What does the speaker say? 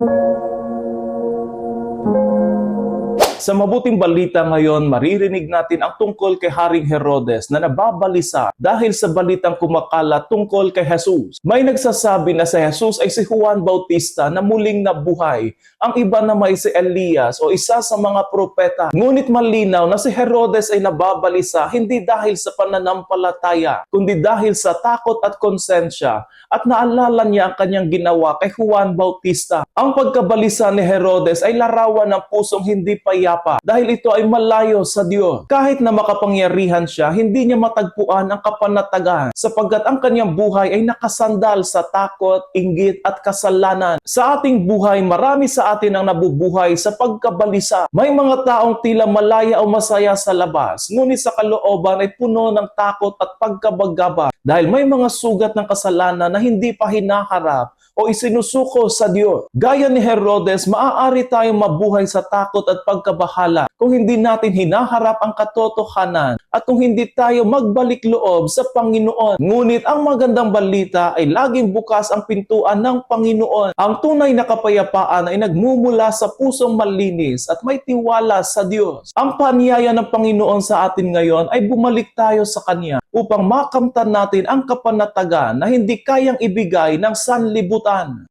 Música Sa mabuting balita ngayon, maririnig natin ang tungkol kay Haring Herodes na nababalisa dahil sa balitang kumakalat tungkol kay Jesus. May nagsasabi na si Jesus ay si Juan Bautista na muling nabuhay. Ang iba naman ay si Elias o isa sa mga propeta. Ngunit malinaw na si Herodes ay nababalisa hindi dahil sa pananampalataya, kundi dahil sa takot at konsensya at naalala niya ang kanyang ginawa kay Juan Bautista. Ang pagkabalisa ni Herodes ay larawan ng pusong hindi payapa dahil ito ay malayo sa Diyos. Kahit na makapangyarihan siya, hindi niya matagpuan ang kapanatagan sapagkat ang kanyang buhay ay nakasandal sa takot, inggit at kasalanan. Sa ating buhay, marami sa atin ang nabubuhay sa pagkabalisa. May mga taong tila malaya o masaya sa labas, ngunit sa kalooban ay puno ng takot at pagkabagaba dahil may mga sugat ng kasalanan na hindi pa hinaharap o isinusuko sa Diyos. Gaya ni Herodes, maaari tayong mabuhay sa takot at pagkabahala kung hindi natin hinaharap ang katotohanan at kung hindi tayo magbalik loob sa Panginoon. Ngunit ang magandang balita ay laging bukas ang pintuan ng Panginoon. Ang tunay na kapayapaan ay nagmumula sa pusong malinis at may tiwala sa Diyos. Ang panyaya ng Panginoon sa atin ngayon ay bumalik tayo sa Kanya upang makamtan natin ang kapanatagan na hindi kayang ibigay ng sanlibutan.